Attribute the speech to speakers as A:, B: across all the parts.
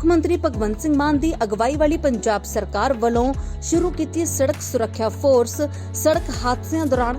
A: ਮੁੱਖ ਮੰਤਰੀ ਭਗਵੰਤ ਸਿੰਘ ਮਾਨ ਦੀ ਅਗਵਾਈ ਵਾਲੀ ਪੰਜਾਬ ਸਰਕਾਰ ਵੱਲੋਂ ਸ਼ੁਰੂ ਕੀਤੀ ਸੜਕ ਸੁਰੱਖਿਆ ਫੋਰਸ, ਸੜਕ ਹਾਦਸਿਆਂ ਦੌਰਾਨ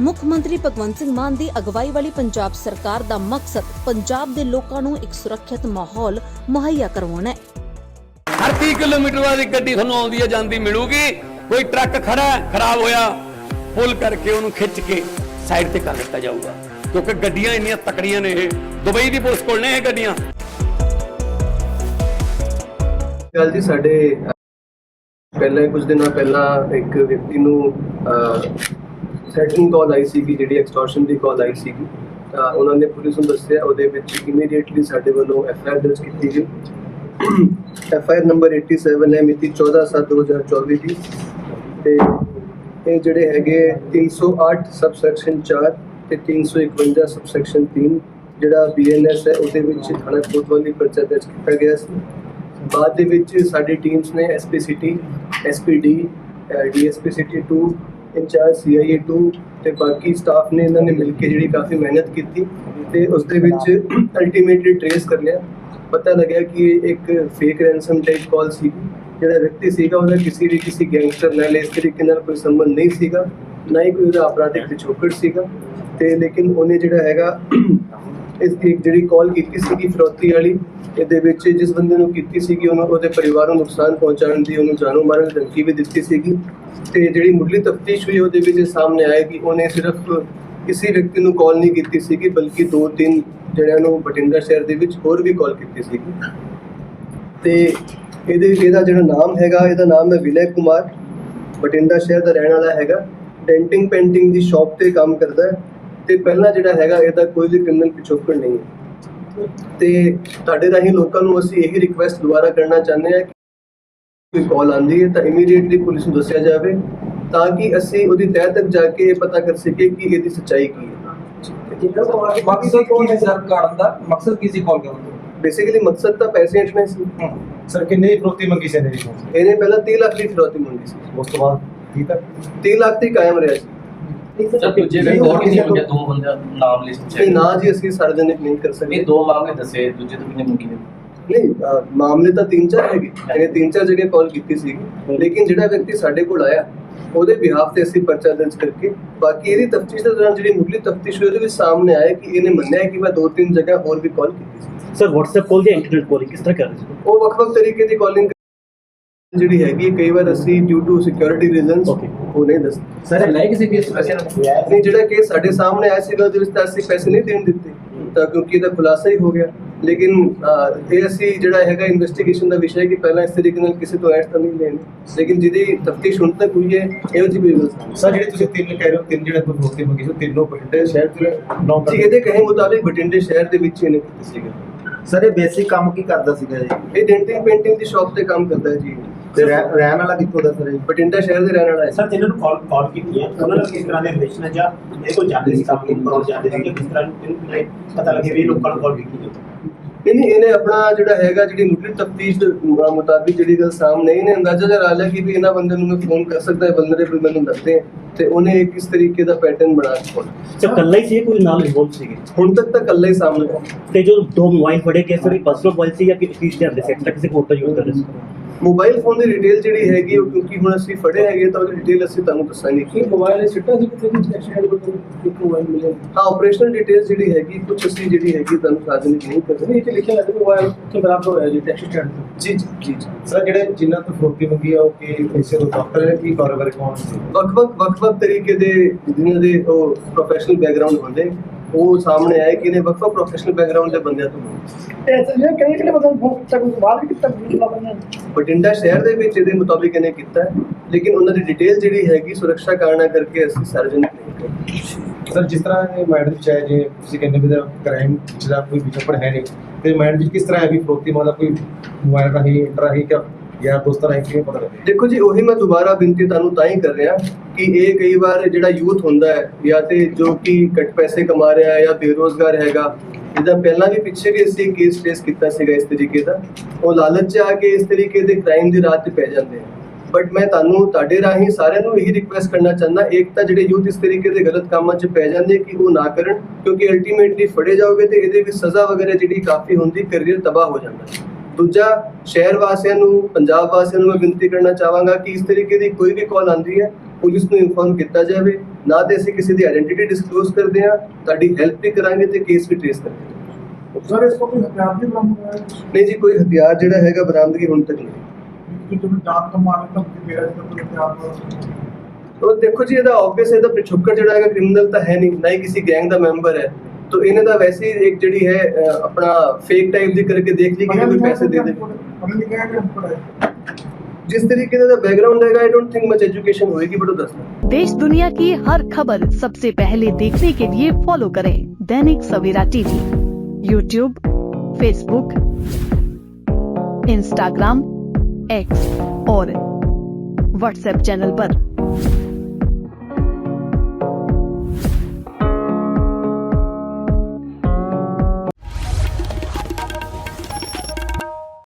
A: ਮੁੱਖ ਮੰਤਰੀ ਭਗਵੰਤ ਸਿੰਘ ਮਾਨ ਦੀ ਅਗਵਾਈ ਵਾਲੀ ਪੰਜਾਬ ਸਰਕਾਰ ਦਾ ਮਕਸਦ ਪੰਜਾਬ ਦੇ ਲੋਕਾਂ ਨੂੰ ਇੱਕ ਸੁਰੱਖਿਅਤ ਮਾਹੌਲ ਮੁਹੱਈਆ ਕਰਵਾਉਣਾ ਹੈ।
B: ਹਰ 30 ਕਿਲੋਮੀਟਰ ਬਾਅਦ ਇੱਕ ਗੱਡੀ ਤੁਹਾਨੂੰ ਆਉਂਦੀ ਹੈ ਜਾਂਦੀ ਮਿਲੂਗੀ। ਕੋਈ ਟਰੱਕ ਖੜਾ ਹੈ, ਖਰਾਬ ਹੋਇਆ ਪੁੱਲ ਕਰਕੇ ਉਹਨੂੰ ਖਿੱਚ ਕੇ ਸਾਈਡ ਤੇ ਕਰ ਦਿੱਤਾ ਜਾਊਗਾ। ਕਿਉਂਕਿ ਗੱਡੀਆਂ ਇੰਨੀਆਂ ਤਕੜੀਆਂ ਨੇ ਇਹ। ਦੁਬਈ ਦੀ ਪੁਲਿਸ ਕੋਲ ਨੇ ਇਹ ਗੱਡੀਆਂ।
C: ਗੱਲ ਜੀ ਸਾਡੇ ਪਹਿਲਾਂ ਕੁਝ ਦਿਨਾਂ ਪਹਿਲਾਂ ਇੱਕ ਵਿਅਕਤੀ ਨੂੰ ਥ੍ਰੈਟਨਿੰਗ ਕਾਲ ਆਈ ਸੀਗੀ, ਜਿਹੜੀ ਐਕਸਟੋਰਸ਼ਨ ਦੀ ਕਾਲ ਆਈ ਸੀਗੀ, ਤਾਂ ਉਹਨਾਂ ਨੇ ਪੁਲਿਸ ਨੂੰ ਦੱਸਿਆ, ਉਹਦੇ ਵਿੱਚ ਇਮੀਡੀਏਟਲੀ ਸਾਡੇ ਵੱਲੋਂ ਐਫ ਆਈ ਆਰ ਦਰਜ ਕੀਤੀ ਗਈ। ਐਫ ਆਈ ਆਰ ਨੰਬਰ 87 ਹੈ, ਮਿਤੀ 14/7/2024 ਦੀ ਤੇ ਇਹ ਜਿਹੜੇ ਹੈਗੇ 308 ਸਬਸੈਕਸ਼ਨ 4 ਤੇ 351 ਸਬਸੈਕਸ਼ਨ 3 ਜਿਹੜਾ ਬੀਐਨਐਸ ਹੈ, ਉਹਦੇ ਵਿੱਚ ਥਾਣਾ ਕੋਤਵਾਲੀ ਪਰਚਾ ਦਰਜ ਕੀਤਾ ਗਿਆ ਸੀ। ਬਾਅਦ ਦੇ ਵਿੱਚ ਸਾਡੀ ਟੀਮਸ ਨੇ SPCT SPD DSP city 2 in charge CIA 2 ਤੇ ਬਾਕੀ ਸਟਾਫ ਨੇ ਇਹਨਾਂ ਨੇ ਮਿਲ ਕੇ ਜਿਹੜੀ ਕਾਫੀ ਮਿਹਨਤ ਕੀਤੀ ਤੇ ਉਸ ਦੇ ਵਿੱਚ ਅਲਟੀਮੇਟਲੀ ਟ੍ਰੇਸ ਕਰ ਲਿਆ। ਪਤਾ ਲੱਗਿਆ ਕਿ ਇਹ ਇੱਕ ਫੇਕ ਰੈਂਸਮ ਟਾਈਪ ਕਾਲ ਸੀ। ਜਿਹੜਾ ਵਿਅਕਤੀ ਸੀਗਾ, ਉਹਦਾ ਕਿਸੇ ਵੀ ਕਿਸੇ ਗੈਂਗਸਟਰ ਨਾਲ ਇਸ ਤਰੀਕੇ ਨਾਲ ਕੋਈ ਸੰਬੰਧ ਨਹੀਂ ਸੀਗਾ, ਨਾ ਹੀ ਕੋਈ ਉਹਦਾ ਅਪਰਾਧਿਕ ਪਿਛੋਕੜ ਸੀਗਾ ਤੇ ਲੇਕਿਨ ਉਹਨੇ ਜਿਹੜਾ ਹੈਗਾ ਇਸ ਜਿਹੜੀ ਕਾਲ ਕੀਤੀ ਸੀਗੀ ਫਰੋਤੀ ਵਾਲੀ, ਇਹਦੇ ਵਿੱਚ ਜਿਸ ਬੰਦੇ ਨੂੰ ਕੀਤੀ ਸੀਗੀ, ਉਹਨੂੰ ਉਹਦੇ ਪਰਿਵਾਰ ਨੂੰ ਨੁਕਸਾਨ ਪਹੁੰਚਾਉਣ ਦੀ, ਉਹਨੂੰ ਜਾਨੋਂ ਮਾਰਨ ਦੀ ਧਮਕੀ ਵੀ ਦਿੱਤੀ ਸੀਗੀ। ਤੇ ਜਿਹੜੀ ਮੁੱਢਲੀ ਤਫਤੀਸ਼ ਹੋਈ, ਉਹਦੇ ਵਿੱਚ ਸਾਹਮਣੇ ਆਇਆ ਕਿ ਉਹਨੇ ਸਿਰਫ ਕਿਸੇ ਵਿਅਕਤੀ ਨੂੰ ਕਾਲ ਨਹੀਂ ਕੀਤੀ ਸੀਗੀ, ਬਲਕਿ ਦੋ ਤਿੰਨ ਜਿਹੜਿਆਂ ਨੂੰ ਬਠਿੰਡਾ ਸ਼ਹਿਰ ਦੇ ਵਿੱਚ ਹੋਰ ਵੀ ਕਾਲ ਕੀਤੀ ਸੀਗੀ। ਤੇ ਇਹਦੇ, ਇਹਦਾ ਜਿਹੜਾ ਨਾਮ ਹੈਗਾ, ਇਹਦਾ ਨਾਮ ਹੈ ਵਿਨੈ ਕੁਮਾਰ। ਬਠਿੰਡਾ ਸ਼ਹਿਰ ਦਾ ਰਹਿਣ ਵਾਲਾ ਹੈਗਾ। ਡੈਂਟਿੰਗ ਪੇਂਟਿੰਗ ਦੀ ਸ਼ਾਪ ਤੇ ਕੰਮ ਕਰਦਾ ਹੈ। ਤੇ ਪਹਿਲਾਂ ਜਿਹੜਾ ਹੈਗਾ ਇਹਦਾ ਕੋਈ ਵੀ ਕ੍ਰਿਮੀਨਲ ਪਿਛੋਕੜ ਨਹੀਂ ਹੈ। ਤੇ ਤੁਹਾਡੇ ਰਾਹੀਂ ਲੋਕਾਂ ਨੂੰ ਅਸੀਂ ਇਹੀ ਰਿਕੁਐਸਟ ਦੁਬਾਰਾ ਕਰਨਾ ਚਾਹੁੰਦੇ ਹਾਂ ਕਿ ਕੋਈ ਕਾਲ ਆਂਦੀ ਹੈ ਤਾਂ ਇਮੀਡੀਏਟਲੀ ਪੁਲਿਸ ਨੂੰ ਦੱਸਿਆ ਜਾਵੇ ਤਾਂ ਕਿ ਅਸੀਂ ਉਹਦੀ ਤਹਿ ਤੱਕ ਜਾ ਕੇ ਇਹ ਪਤਾ ਕਰ ਸਕੀਏ ਕਿ ਇਹਦੀ ਸੱਚਾਈ ਕੀ ਹੈ।
D: ਮਕਸਦ ਕੀ ਸੀ ਸਰ ਕਰਨ ਦਾ? ਮਕਸਦ ਕੀ ਸੀ ਕਾਲ ਕਰਨ ਦਾ?
C: ਬੇਸਿਕਲੀ ਮਕਸਦ ਤਾਂ ਪੈਸੇ ਹਟਣੇ ਸੀ।
D: ਸਰ ਕਿੰਨੇ ਦੀ ਫਰੋਤੀ ਮੰਗੀ ਸੀ ਇਹਨੇ?
C: ਇਹਨੇ ਪਹਿਲਾਂ 30 ਲੱਖ ਦੀ ਫਿਰੌਤੀ ਮੰਗੀ ਸੀ।
D: ਉਸ ਤੋਂ ਬਾਅਦ ਠੀਕ ਹੈ
C: 30 ਲੱਖ ਤੇ ਕਾਇਮ ਰਿਹਾ ਸੀ।
E: ਸਰ ਦੂਜੇ ਵੀ ਹੋਰ ਕਿੰਨੇ ਮੰਗੇ ਦੋ ਬੰਦੇ ਨਾਮ ਲਿਸਟ ਚ
C: ਤੇ ਨਾ ਜੀ ਅਸੀਂ ਸਾਰਜਨਿਕ ਨਹੀਂ ਕਰ ਸਕਦੇ।
E: ਇਹ ਦੋ ਮਾਮਲੇ ਦੱਸੇ ਦੂਜੇ ਤੋਂ ਕਿੰਨੇ ਮੰਗੇ ਨੇ?
C: ਨਹੀਂ ਅਹ, ਮਾਮਲੇ ਤਾਂ ਤਿੰਨ ਚਾਰ ਹੈਗੇ। ਇਹਨੇ ਤਿੰਨ ਚਾਰ ਜਗ੍ਹਾ ਕਾਲ ਕੀਤੀ ਸੀ ਲੇਕਿਨ ਜਿਹੜਾ ਵਿਅਕਤੀ ਸਾਡੇ ਕੋਲ ਆਇਆ ਉਹਦੇ ਬਿਹਾਫ ਤੇ ਅਸੀਂ ਪਰਚਾ ਦਰਜ ਕਰਕੇ ਬਾਕੀ ਇਹਦੀ ਤਫਤੀਸ਼ ਦੇ ਦੌਰਾਨ ਜਿਹੜੀ ਮੁੱਢਲੀ ਤਫਤੀਸ਼ ਹੋਈ ਉਹਦੇ ਵਿੱਚ ਸਾਹਮਣੇ ਆਇਆ ਕਿ ਇਹਨੇ ਮੰਨਿਆ ਕਿ ਮੈਂ ਦੋ ਤਿੰਨ ਜਗ੍ਹਾ ਹੋਰ ਵੀ ਕਾਲ ਕੀਤੀ ਸੀ।
F: ਸਰ WhatsApp ਕਾਲ ਜਾਂ ਇੰਟਰਨੈਟ ਕਾਲ ਕਿਸ ਤਰ੍ਹਾਂ ਕਰ ਰਹੇ ਸੀ?
C: ਉਹ ਵੱਖ-ਵੱਖ ਤਰੀਕੇ ਦੀ ਕਾਲਿੰਗ ਜਿਹੜੀ ਹੈਗੀ ਕਈ ਵਾਰ ਅਸੀਂ ਡਿਊ ਟੂ ਸਿਕਿਉਰਿਟੀ ਰੀਜ਼ਨਸ. ਉਹ ਨਹੀਂ ਦੱਸ
D: ਸਰ ਲੈ ਕਿਸੇ ਕੇਸ ਪੈਸੇ
C: ਨਹੀਂ ਜਿਹੜਾ ਕੇਸ ਸਾਡੇ ਸਾਹਮਣੇ ਆਇਆ ਸੀਗਾ ਉਹਦੇ ਵਿੱਚ ਤਾਂ ਅਸੀਂ ਪੈਸੇ ਨਹੀਂ ਦੇਣ ਦਿੱਤੇ। ਤਾਂ ਕਿਉਂਕਿ ਇਹਦਾ ਖੁਲਾਸਾ ਹੀ ਹੋ ਗਿਆ। ਲੇਕਿਨ ਇਹ ਅਸੀਂ ਜਿਹੜਾ ਹੈਗਾ ਇਨਵੈਸਟੀਗੇਸ਼ਨ ਦਾ ਵਿਸ਼ਾ ਹੈ ਕਿ ਪਹਿਲਾਂ ਇਸ ਤਰੀਕੇ ਨਾਲ ਕਿਸੇ ਤੋਂ ਐਡ ਤਾਂ ਨਹੀਂ ਲੈਣੀ। ਲੇਕਿਨ ਜਿਹਦੀ ਤਫਤੀਸ਼ ਹੁਣ ਤੱਕ ਹੋਈ ਹੈ ਇਹੋ ਜਿਹੀ ਨਹੀਂ।
D: ਸਰ ਜਿਹੜੇ ਤੁਸੀਂ ਤਿੰਨ ਕਹਿ ਰਹੇ ਹੋ ਤਿੰਨ ਜਿਹੜੇ ਤੋਂ ਫਰੋਤੀ ਮੰਗੀ ਸੀ ਤਿੰਨੋਂ ਬਠਿੰਡੇ ਸ਼ਹਿਰ ਦੇ ਨੌ
C: ਜੀ ਇਹਦੇ ਕਹੇ ਮੁਤਾਬਿਕ ਬਠਿੰਡੇ ਸ਼ਹਿਰ ਦੇ ਵਿੱਚ ਇਹਨੇ ਕੀਤੀ ਸੀਗਾ
G: ਸਰ ਇਹ ਬੇਸਿਕ ਕੰਮ ਕੀ ਕਰਦਾ ਸੀਗਾ ਜੀ?
C: ਇਹ ਡੈਂਟਿੰਗ ਪੇਂਟਿੰਗ ਦੀ ਸ਼ਾਪ ਤੇ ਕੰਮ ਕਰਦਾ ਹੈ ਜੀ।
G: ਤੇ ਰਹਿ- ਰਹਿਣ ਵਾਲਾ ਕਿੱਥੋਂ ਦਾ ਸਰ ਇਹ?
C: ਬਠਿੰਡਾ ਸ਼ਹਿਰ ਦੇ ਰਹਿਣ ਵਾਲਾ ਹੈ।
H: ਸਰ ਜਿਨ੍ਹਾਂ ਨੂੰ ਕਾਲ ਕਾਲ ਕੀਤੀ ਹੈ ਉਹਨਾਂ ਨਾਲ ਕਿਸ ਤਰ੍ਹਾਂ ਦੇ ਰਿਲੇਸ਼ਨ ਹੈ ਜਾਂ ਇਹ ਕੋਈ ਜਾਣਦੇ ਸੀ ਕੰਮ ਕਿੰਨ ਪਰ ਜਾਂਦੇ ਸੀ ਕਿ ਕਿਸ ਤਰ੍ਹਾਂ ਨੂੰ ਪਤਾ ਲੱਗੇ ਵੀ ਇਹ ਲੋਕਾਂ ਨੂੰ ਕਾਲ ਕੀਤੀ ਹੈ।
C: ਨਹੀਂ ਨਹੀਂ ਇਹਨੇ ਆਪਣਾ ਜਿਹੜਾ ਹੈਗਾ ਜਿਹੜੀ ਮੁੱਢਲੀ ਤਫਤੀਸ਼ ਦੇ ਮੁ- ਮੁਤਾਬਿਕ ਜਿਹੜੀ ਗੱਲ ਸਾਹਮਣੇ ਇਹਨੇ ਅੰਦਾਜ਼ਾ ਲਗਾ ਲਿਆ ਕਿ ਵੀ ਇਹਨਾਂ ਬੰਦੇ ਨੂੰ ਮੈਂ ਫੋਨ ਕਰ ਸਕਦਾ ਹੈ ਵਲਨਰੇਬਲ ਮੈਨੂੰ ਦੱਸਦੇ ਹੈ ਤੇ ਉਹਨੇ ਇੱਕ ਇਸ ਤਰੀਕੇ ਦਾ ਪੈਟਰਨ ਬਣਾ ਕੇ ਫੋਨ
F: ਸਰ ਕੱਲਾ ਹੀ ਸੀ ਜਾਂ ਕੋਈ ਨਾਲ ਇਨਵੋਲਵ ਸੀਗੇ?
C: ਹੁਣ ਤੱਕ ਤਾਂ ਇਕੱਲਾ ਹੀ ਸਾਹਮਣੇ ਹੈ
F: ਤੇ ਜੋ ਦੋ ਮੋਬਾਈਲ ਫੜੇ ਗਏ ਸਰ ਇਹ ਪਰਸਨਲ ਮੋਬਾਈਲ ਸੀ ਜਾਂ ਕਿ ਕਿਸੇ ਦੇ ਹੁੰਦੇ ਸੀ ਐਕਸਟਰਾ ਕਿਸੇ ਹੋਰ ਦਾ ਯੂਜ਼ ਕਰ ਰਹੇ ਸੀ?
C: ਮੋਬਾਈਲ ਫੋਨ ਦੀ ਡਿਟੇਲ ਜਿਹੜੀ ਹੈਗੀ ਉਹ ਕਿਉਂਕਿ ਹੁਣ ਅਸੀਂ ਫੜੇ ਹੈਗੇ ਤਾਂ ਉਹਦੀ ਡਿਟੇਲ ਅਸੀਂ ਤੁਹਾਨੂੰ ਦੱਸਾਂਗੇ ਕਿ
H: ਮੋਬਾਈਲ ਸਿੱਟਾ ਸੀ ਕਿਤੇ ਵੀ ਐਕਸੀਡੈਂਟ ਕੋਲ ਇੱਕ ਮੋਬਾਈਲ ਮਿਲਿਆ?
C: ਹਾਂ ਆਪਰੇਸ਼ਨਲ ਡਿਟੇਲ ਜਿਹੜੀ ਹੈਗੀ ਕੁਝ ਅਸੀਂ ਜਿਹੜੀ ਹੈਗੀ ਤੁਹਾਨੂੰ ਸਾਰਜਨਿਕ ਨਹੀਂ ਕਰ
H: ਨਹੀਂ ਇੱਥੇ ਲਿਖਿਆ ਹੈ ਕਿ ਮੋਬਾਈਲ ਕਿ ਬਰਾਬਰ ਹੋਇਆ ਜੀ ਟੈਕਸੀ ਸਟੈਂਡ
C: ਜੀ ਜੀ ਜੀ ਜੀ।
D: ਸਰ ਜਿਹੜੇ ਜਿਨ੍ਹਾਂ ਤੋਂ ਫਰੋਤੀ ਮੰਗੀ ਆ ਉਹ ਕਿ ਕਿਸੇ ਤੋਂ ਡਾਕਟਰ ਹੈ ਕੀ ਕਾਰੋਬਾਰ ਕੌਣ ਸੀ
C: ਵੱਖ-ਵੱਖ ਵੱਖ-ਵੱਖ ਤਰੀਕੇ ਦੇ ਜਿਹਨਾਂ ਦੇ ਉਹ ਪ੍ਰੋਫੈਸ਼ਨਲ ਬੈਕਗ੍ਰਾਉਂਡ ਹੁੰਦੇ। ਉਹ ਸਾਹਮਣੇ ਆਏ ਕਿ ਨੇ ਵੱਖ-ਵੱਖ ਪ੍ਰੋਫੈਸ਼ਨਲ ਬੈਕਗ੍ਰਾਉਂਡ ਦੇ ਬੰਦਿਆਂ ਤੋਂ।
H: ਜੇ ਕਈ ਕਈ ਮਤਲਬ ਫੋਨ ਤੱਕ ਬਾਹਰ ਕਿਤੇ ਤੱਕ ਬੰਦੇ
C: ਬਠਿੰਡਾ ਸ਼ਹਿਰ ਦੇ ਵਿੱਚ ਇਹਦੇ ਮੁਤਾਬਿਕ ਇਹਨੇ ਕੀਤਾ ਲੇਕਿਨ ਉਹਨਾਂ ਦੀ ਡਿਟੇਲ ਜਿਹੜੀ ਹੈਗੀ ਸੁਰੱਖਿਆ ਕਾਰਨਾਂ ਕਰਕੇ ਅਸੀਂ ਸਾਰਜਨਿਕ ਨਹੀਂ ਕਰਦੇ
D: ਸਰ ਜਿਸ ਤਰ੍ਹਾਂ ਇਹ ਮਾਈਂਡ ਵਿੱਚ ਹੈ ਜੇ ਤੁਸੀਂ ਕਹਿੰਦੇ ਵੀ ਕ੍ਰਾਈਮ ਜਿਹੜਾ ਕੋਈ ਵਿਚਪੜ ਹੈ ਨਹੀਂ ਤੇ ਮਾਈਂਡ ਵਿੱਚ ਕਿਸ ਤਰ੍ਹਾਂ ਹੈ ਵੀ ਫਰੋਤੀ ਮਤਲਬ ਕੋਈ ਮੋਬਾਈਲ ਰਾਹੀਂ ਇੰਟਰ ਰਾਹੀਂ ਕਿ ਯਾਰ ਦੋਸਤਾਂ ਰਾਹੀਂ ਕਿਵੇਂ ਪਤਾ ਲੱਗੇ
C: ਦੇਖੋ ਜੀ, ਉਹੀ ਮੈਂ ਦੁਬਾਰਾ ਬੇਨਤੀ ਤੁਹਾਨੂੰ ਤਾਂ ਹੀ ਕਰ ਰਿਹਾ ਕਿ ਇਹ ਕਈ ਵਾਰ ਜਿਹੜਾ ਯੂਥ ਹੁੰਦਾ ਹੈ, ਜਾਂ ਤੇ ਜੋ ਕਿ ਘੱਟ ਪੈਸੇ ਕਮਾ ਰਿਹਾ ਹੈ ਜਾਂ ਬੇਰੋਜ਼ਗਾਰ ਹੈਗਾ, ਜਿੱਦਾਂ ਪਹਿਲਾਂ ਵੀ ਪਿੱਛੇ ਵੀ ਅਸੀਂ ਕੇਸ ਫੇਸ ਕੀਤਾ ਸੀਗਾ ਇਸ ਤਰੀਕੇ ਦਾ, ਉਹ ਲਾਲਚ 'ਚ ਆ ਕੇ ਇਸ ਤਰੀਕੇ ਦੇ ਕ੍ਰਾਈਮ ਦੀ ਰਾਤ 'ਚ ਪੈ ਜਾਂਦੇ ਆ। ਬਟ ਮੈਂ ਤੁਹਾਨੂੰ, ਤੁਹਾਡੇ ਰਾਹੀਂ ਸਾਰਿਆਂ ਨੂੰ ਇਹੀ ਰਿਕੁਐਸਟ ਕਰਨਾ ਚਾਹੁੰਦਾ, ਇੱਕ ਤਾਂ ਜਿਹੜੇ ਯੂਥ ਇਸ ਤਰੀਕੇ ਦੇ ਗਲਤ ਕੰਮਾਂ 'ਚ ਪੈ ਜਾਂਦੇ ਕਿ ਉਹ ਨਾ ਕਰਨ, ਕਿਉਂਕਿ ਅਲਟੀਮੇਟਲੀ ਫੜੇ ਜਾਓਗੇ ਤੇ ਇਹਦੇ ਵਿੱਚ ਸਜ਼ਾ ਵਗੈਰਾ ਜਿਹੜੀ ਕਾਫੀ ਹੁੰਦੀ ਕੈਰੀਅਰ ਤਬਾਹ ਹੋ ਜਾਂਦਾ। ਦੂਜਾ ਸ਼ਹਿਰ ਵਾਸੀਆਂ ਨੂੰ ਪੰਜਾਬ ਵਾਸੀਆਂ ਨੂੰ ਮੈਂ ਬੇਨਤੀ ਕਰਨਾ ਚਾਹਾਂਗਾ ਕਿ ਇਸ ਤਰੀਕੇ ਦੀ ਕੋਈ ਵੀ ਕਾਲ ਆਉਂਦੀ ਹੈ ਪੁਲਿਸ ਨੂੰ ਇਨਫੋਰਮ ਕੀਤਾ ਜਾਵੇ। ਨਾ ਤੇ ਅਸੀਂ ਕਿਸੇ ਦੀ ਆਇਡੈਂਟੀਟੀ ਡਿਸਕਲੋਜ਼ ਕਰਦੇ ਹਾਂ ਤੁਹਾਡੀ ਹੈਲਪ ਵੀ ਕਰਾਂਗੇ ਤੇ ਕੇਸ ਵੀ ਟ੍ਰੇਸ ਕਰਾਂਗੇ।
H: ਸਰ ਇਸ ਕੋ ਕੋਈ ਹਥਿਆਰ ਵੀ ਬਰਾਮਦ ਹੋਇਆ?
C: ਨਹੀਂ ਜੀ ਕੋਈ ਹਥਿਆਰ ਜਿਹੜਾ ਹੈਗਾ ਬਰਾਮਦਗੀ ਹੁਣ ਤੱਕ ਨਹੀਂ।
H: ਕਿ ਤੁਸੀਂ ਡਾਕ ਤੋਂ ਮਾਰਨ ਤੱਕ ਮੇਰਾ ਜਿਹੜਾ ਹਥਿਆਰ
C: ਉਹ ਦੇਖੋ ਜੀ ਇਹਦਾ ਆਬਵੀਅਸ ਇਹਦਾ ਪਿਛੋਕੜ ਜਿਹੜਾ ਹੈਗਾ ਕ੍ਰਿਮੀਨਲ ਤਾਂ ਹੈ ਨਹੀਂ ਨਾ ਹੀ ਕਿਸੇ ਗੈਂਗ ਦਾ ਮੈਂਬਰ ਹੈ। तो इन्हें तो वैसे ही एक जड़ी है अपना फेक टाइप ਦੀ करके देख ली कि ਇਹਨੂੰ
H: पैसे दे दे।
C: जिस तरीके का बैकग्राउंड रहेगा I don't think much education होगी बट दस
I: देश दुनिया की हर खबर सबसे पहले देखने के लिए फॉलो करें Dainik Savera TV YouTube Facebook Instagram X और व्हाट्सएप चैनल पर।